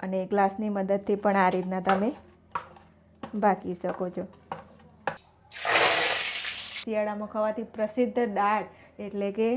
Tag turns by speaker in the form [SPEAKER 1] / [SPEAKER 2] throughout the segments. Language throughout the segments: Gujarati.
[SPEAKER 1] અને ગ્લાસની મદદથી પણ આ રીતના તમે બાકી શકો છો. શિયાળામાં ખવાતી પ્રસિદ્ધ દાળ એટલે કે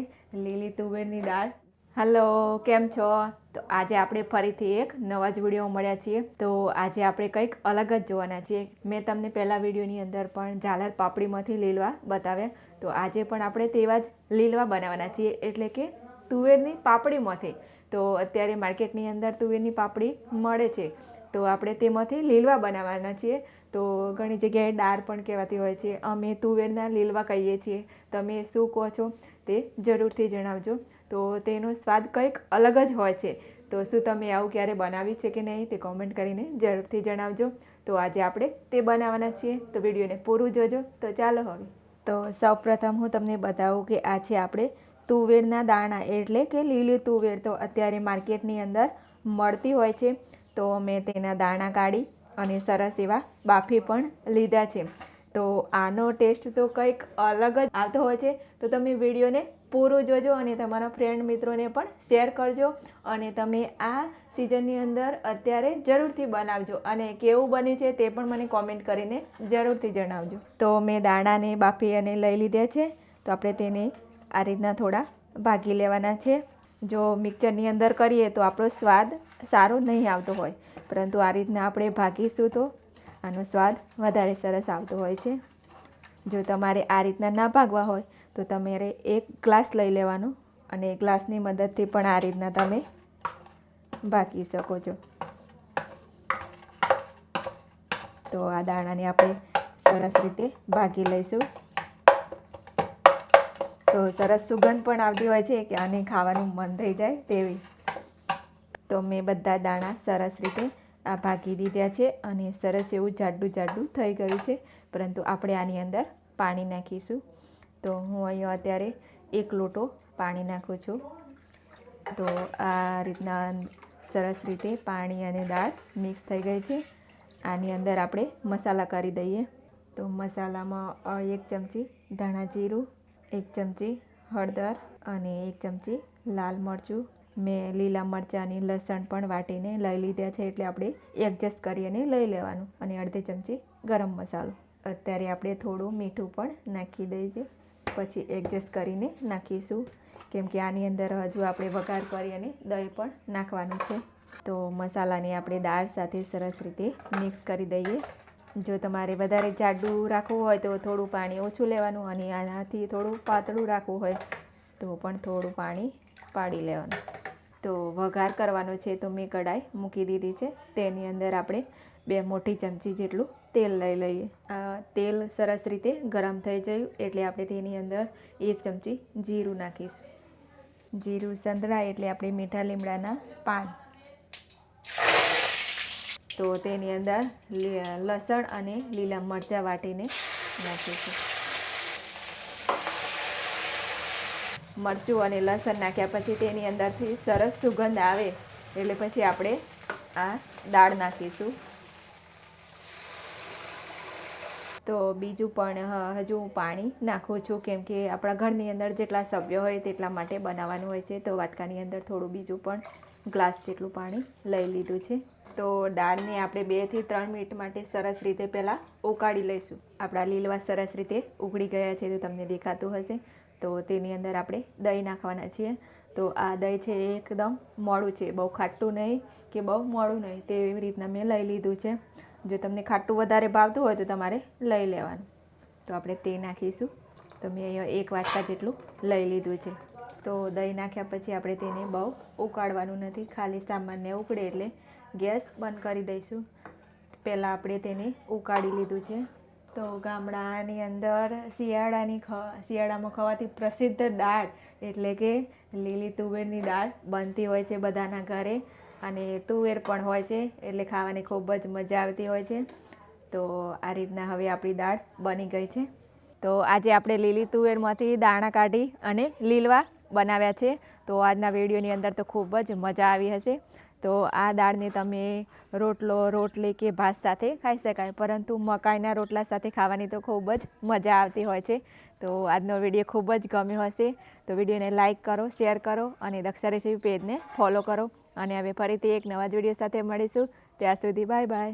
[SPEAKER 1] લીલી તુવેરની દાળ. હલો, કેમ છો? તો આજે આપણે ફરીથી એક નવા જ વીડિયો મળ્યા છીએ. તો આજે આપણે કંઈક અલગ જ જોવાના છીએ. મેં તમને પહેલાં વિડીયોની અંદર પણ ઝાલર પાપડીમાંથી લીલવા બતાવ્યા. તો આજે પણ આપણે તેવા જ લીલવા બનાવવાના છીએ. એટલે કે તુવેરની પાપડીમાંથી. તો અત્યારે માર્કેટની અંદર તુવેરની પાપડી મળે છે. તો આપણે તેમાંથી લીલવા બનાવવાના છીએ. તો ઘણી જગ્યાએ દાળ પણ કહેવાતી હોય છે. અમે તુવેરના લીલવા કહીએ છીએ. તમે શું કહો છો તે જરૂરથી જણાવજો. તો તેનો સ્વાદ કંઈક અલગ જ હોય છે. તો શું તમે આવું ક્યારે બનાવી છે કે નહીં તે કોમેન્ટ કરીને જરૂરથી જણાવજો. તો આજે આપણે તે બનાવવાના છીએ. તો વિડીયોને પૂરું જોજો. તો ચાલો હવે. તો સૌપ્રથમ હું તમને બતાવું કે આ છે આપણે તુવેરના દાણા એટલે કે લીલી તુવેર તો અત્યારે માર્કેટની અંદર મળતી હોય છે. તો મેં તેના દાણા કાઢી અને સરસ એવા બાફી પણ લીધા છે. તો આનો ટેસ્ટ તો કંઈક અલગ જ આવતો હોય છે. તો તમે વિડીયોને પૂરું જોજો અને તમારા ફ્રેન્ડ મિત્રોને પણ શેર કરજો. અને તમે આ સિઝનની અંદર અત્યારે જરૂરથી બનાવજો. અને કેવું બન્યું છે તે પણ મને કોમેન્ટ કરીને જરૂરથી જણાવજો. તો મેં દાણાને બાફી અને લઈ લીધા છે. તો આપણે તેને આ રીતના થોડા ભાગી લેવાના છે. જો મિક્સરની અંદર કરીએ તો આપણો સ્વાદ સારો નહીં આવતો હોય, પરંતુ આ રીતના આપણે ભાગીશું તો આનો સ્વાદ વધારે સરસ આવતો હોય છે. જો તમારે આ રીતના ના ભાગવા હોય, તો તમારે એક ગ્લાસ લઈ લેવાનો અને ગ્લાસની મદદથી પણ આ રીતના તમે ભાગી શકો છો. તો આ દાણાને આપણે સરસ રીતે ભાગી લઈશું. તો સરસ સુગંધ પણ આવતી હોય છે કે આને ખાવાનું મન થઈ જાય તેવી. તો મેં બધા દાણા સરસ રીતે આ ભાગી દીધા છે અને સરસ એવું જાડું જાડું થઈ ગયું છે. પરંતુ આપણે આની અંદર પાણી નાખીશું. તો હું અહીંયા અત્યારે એક લોટો પાણી નાખું છું. તો આ રીતના સરસ રીતે પાણી અને દાળ મિક્સ થઈ ગઈ છે. આની અંદર આપણે મસાલા કરી દઈએ. તો મસાલામાં એક ચમચી ધાણા જીરું એક ચમચી હળદર અને એક ચમચી લાલ મરચું. મેં લીલા મરચાંની લસણ પણ વાટીને લઈ લીધા છે એટલે આપણે એડજસ્ટ કરીને લઈ લેવાનું અને અડધી ચમચી ગરમ મસાલો. અત્યારે આપણે થોડું મીઠું પણ નાખી દઈએ. પછી એડજસ્ટ કરીને નાખીશું. કેમ કે આની અંદર હજુ આપણે વઘાર કરી અને દહીં પણ નાખવાનું છે. તો મસાલાને આપણે દાળ સાથે સરસ રીતે મિક્સ કરી દઈએ. જો તમારે વધારે જાડું રાખવું હોય તો થોડું પાણી ઓછું લેવાનું અને આનાથી થોડું પાતળું રાખવું હોય તો પણ થોડું પાણી પાડી લેવાનું. તો વઘાર કરવાનો છે તો મેં કઢાઈ મૂકી દીધી છે. તેની અંદર આપણે બે મોટી ચમચી જેટલું તેલ લઈ લઈએ. આ તેલ સરસ રીતે ગરમ થઈ જયું એટલે આપણે તેની અંદર એક ચમચી જીરું નાખીશું. જીરું સંતળાય એટલે આપણે મીઠા લીમડાના પાન તો તેની અંદર લસણ અને લીલા મરચાં વાટીને નાખીશું મરચું અને લસણ નાખ્યા પછી તેની અંદરથી સરસ સુગંધ આવે એટલે પછી આપણે આ દાળ નાખીશું. તો બીજું પણ હજુ હું પાણી નાખું છું કેમ કે આપણા ઘરની અંદર જેટલા સભ્યો હોય તેટલા માટે બનાવવાનું હોય છે. તો વાટકાની અંદર થોડું બીજું પણ ગ્લાસ જેટલું પાણી લઈ લીધું છે. તો દાળને આપણે બેથી ત્રણ મિનિટ માટે સરસ રીતે પહેલાં ઉકાળી લઈશું. આપણા લીલવા સરસ રીતે ઉકળી ગયા છે, તો તમને દેખાતું હશે. તો તેની અંદર આપણે દહીં નાખવાના છીએ. તો આ દહીં છે એકદમ મોડું છે, બહુ ખાટું નહીં કે બહુ મોડું નહીં. તે એવી રીતના મેં લઈ લીધું છે. જો તમને ખાટું વધારે ભાવતું હોય તો તમારે લઈ લેવાનું. તો આપણે તે નાખીશું. તો મેં અહીંયા એક વાટકા જેટલું લઈ લીધું છે. તો દહીં નાખ્યા પછી આપણે તેને બહુ ઉકાળવાનું નથી. ખાલી સામાન્ય ઉકળે એટલે ગેસ બંધ કરી દઈશું. પહેલાં આપણે તેને ઉકાળી લીધું છે. તો ગામડાની અંદર શિયાળાની ખ, શિયાળામાં ખવાતી પ્રસિદ્ધ દાળ એટલે કે લીલી તુવેરની દાળ બનતી હોય છે બધાના ઘરે. અને તુવેર પણ હોય છે એટલે ખાવાની ખૂબ જ મજા આવતી હોય છે. તો આ રીતના હવે આપણી દાળ બની ગઈ છે. તો આજે આપણે લીલી તુવેરમાંથી દાણા કાઢી અને લીલવા બનાવ્યા છે. તો આજના વિડીયોની અંદર તો ખૂબ જ મજા આવી હશે. તો આ દાળને તમે રોટલો રોટલી કે ભાત સાથે ખાઈ શકાય. પરંતુ મકાઈના રોટલા સાથે ખાવાની તો ખૂબ જ મજા આવતી હોય છે. તો આજનો વીડિયો ખૂબ જ ગમ્યો હશે. તો વિડીયોને લાઇક કરો, શેર કરો અને દક્ષા રેસીપી પેજને ફોલો કરો. અને હવે ફરીથી એક નવા જ વીડિયો સાથે મળીશું. ત્યાં સુધી બાય બાય.